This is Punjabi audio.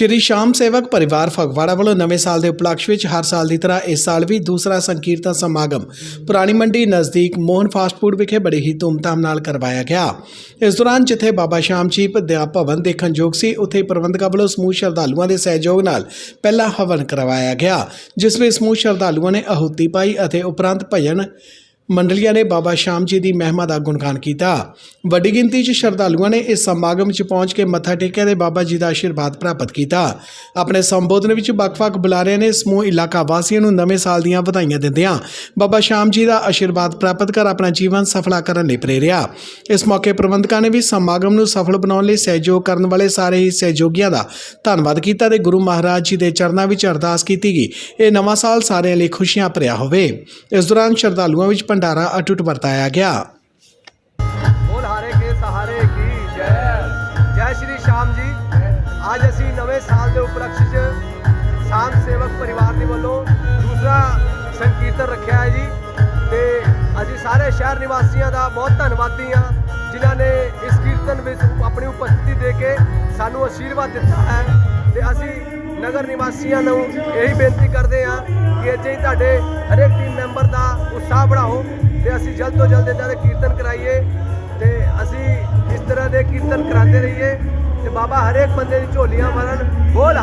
ਸ਼੍ਰੀ ਸ਼ਾਮ ਸੇਵਕ ਪਰਿਵਾਰ ਫਗਵਾੜਾ ਵੱਲੋਂ ਨਵੇਂ ਸਾਲ ਦੇ ਉਪਲਕਸ਼ ਵਿੱਚ ਹਰ ਸਾਲ ਦੀ ਤਰ੍ਹਾਂ ਇਸ ਸਾਲ ਵੀ ਦੂਸਰਾ ਸੰਕੀਰਤਨ ਸਮਾਗਮ ਪੁਰਾਣੀ ਮੰਡੀ ਨਜ਼ਦੀਕ ਮੋਹਨ ਫਾਸਟ ਫੂਡ ਵਿਖੇ ਬੜੀ ਹੀ ਧੂਮਧਾਮ ਨਾਲ ਕਰਵਾਇਆ ਗਿਆ। ਇਸ ਦੌਰਾਨ ਜਿੱਥੇ ਬਾਬਾ ਸ਼ਾਮ ਜੀ ਵਿਦਿਆ ਭਵਨ ਦੇਖਣਯੋਗ ਸੀ, ਉੱਥੇ ਪ੍ਰਬੰਧਕਾਂ ਵੱਲੋਂ ਸਮੂਹ ਸ਼ਰਧਾਲੂਆਂ ਦੇ ਸਹਿਯੋਗ ਨਾਲ ਪਹਿਲਾ ਹਵਨ ਕਰਵਾਇਆ ਗਿਆ, ਜਿਸ ਵਿੱਚ ਸਮੂਹ ਸ਼ਰਧਾਲੂਆਂ ਨੇ ਆਹੂਤੀ ਪਾਈ ਅਤੇ ਉਪਰੰਤ ਭਜਨ ਮੰਡਲੀਆਂ ਨੇ ਬਾਬਾ ਸ਼ਾਮ ਜੀ ਦੀ ਮਹਿਮਾ ਦਾ ਗੁਣਗਾਨ ਕੀਤਾ। ਵੱਡੀ ਗਿਣਤੀ 'ਚ ਸ਼ਰਧਾਲੂਆਂ ਨੇ ਇਸ ਸਮਾਗਮ 'ਚ ਪਹੁੰਚ ਕੇ ਮੱਥਾ ਟੇਕਿਆ ਤੇ ਬਾਬਾ ਜੀ ਦਾ ਆਸ਼ੀਰਵਾਦ ਪ੍ਰਾਪਤ ਕੀਤਾ। ਆਪਣੇ ਸੰਬੋਧਨ ਵਿੱਚ ਵੱਖ-ਵੱਖ ਬੁਲਾਰਿਆਂ ਨੇ ਸਮੂਹ ਇਲਾਕਾ ਵਾਸੀਆਂ ਨੂੰ ਨਵੇਂ ਸਾਲ ਦੀਆਂ ਵਧਾਈਆਂ ਦਿੰਦਿਆਂ ਬਾਬਾ ਸ਼ਾਮ ਜੀ ਦਾ ਆਸ਼ੀਰਵਾਦ ਪ੍ਰਾਪਤ ਕਰ ਆਪਣਾ ਜੀਵਨ ਸਫਲਾ ਕਰਨ ਲਈ ਪ੍ਰੇਰਿਆ। ਇਸ ਮੌਕੇ ਪ੍ਰਬੰਧਕਾਂ ਨੇ ਵੀ ਸਮਾਗਮ ਨੂੰ ਸਫਲ ਬਣਾਉਣ ਲਈ ਸਹਿਯੋਗ ਕਰਨ ਵਾਲੇ ਸਾਰੇ ਹੀ ਸਹਿਯੋਗੀਆਂ ਦਾ ਧੰਨਵਾਦ ਕੀਤਾ ਤੇ ਗੁਰੂ ਮਹਾਰਾਜ ਜੀ ਦੇ ਚਰਨਾਂ ਵਿੱਚ ਅਰਦਾਸ ਕੀਤੀ ਗਈ ਇਹ ਨਵਾਂ ਸਾਲ ਸਾਰਿਆਂ ਲਈ ਖੁਸ਼ੀਆਂ ਭਰਿਆ ਹੋਵੇ। ਇਸ ਦੌਰਾਨ ਸ਼ਰਧਾਲੂਆਂ ਵਿੱਚ ਭੰਡਾਰਾ ਅਟੁੱਟ ਵਰਤਾਇਆ ਗਿਆ। ਬੋਲ ਹਾਰੇ ਕੇ ਸਹਾਰੇ ਕੀ? ਜੈ। ਜੈ ਸ਼੍ਰੀ ਸ਼ਾਮ ਜੀ। ਅੱਜ ਅਸੀਂ ਨਵੇਂ ਸਾਲ ਦੇ ਉਪਲਕਸ਼ 'ਚ ਸ਼ਾਮ ਸੇਵਕ ਪਰਿਵਾਰ ਦੇ ਵੱਲੋਂ ਦੂਸਰਾ ਸੰਕੀਰਤਨ ਰੱਖਿਆ ਹੈ ਜੀ। ਤੇ ਅਸੀਂ ਸਾਰੇ ਸ਼ਹਿਰ ਨਿਵਾਸੀਆਂ ਦਾ ਬਹੁਤ ਧੰਨਵਾਦੀ ਹਾਂ, ਜਿਨ੍ਹਾਂ ਨੇ ਇਸ ਕੀਰਤਨ ਵਿੱਚ ਆਪਣੀ ਉਪਸਥਿਤੀ ਦੇ ਕੇ ਸਾਨੂੰ ਆਸ਼ੀਰਵਾਦ ਦਿੱਤਾ ਹੈ। ਤੇ ਅਸੀਂ ਨਗਰ ਨਿਵਾਸੀਆਂ ਨੂੰ ਇਹੀ ਬੇਨਤੀ ਕਰਦੇ ਹਾਂ ਕਿ ਅਜੇ ਹੀ ਤੁਹਾਡੇ ਹਰੇਕ ਟੀਮ ਮੈਂਬਰ ਉਤਸ਼ਾਹ ਬਣਾਓ ਤੇ ਅਸੀਂ ਜਲਦ ਤੋਂ ਜਲਦ ਇਹਨਾਂ ਦੇ ਕੀਰਤਨ ਕਰਾਈਏ ਤੇ ਅਸੀਂ ਇਸ ਤਰ੍ਹਾਂ ਦੇ ਕੀਰਤਨ ਕਰਾਉਂਦੇ ਰਹੀਏ ਤੇ ਬਾਬਾ ਹਰੇਕ ਬੰਦੇ ਦੀ ਝੋਲੀਆਂ ਭਰਨ ਬੋਲ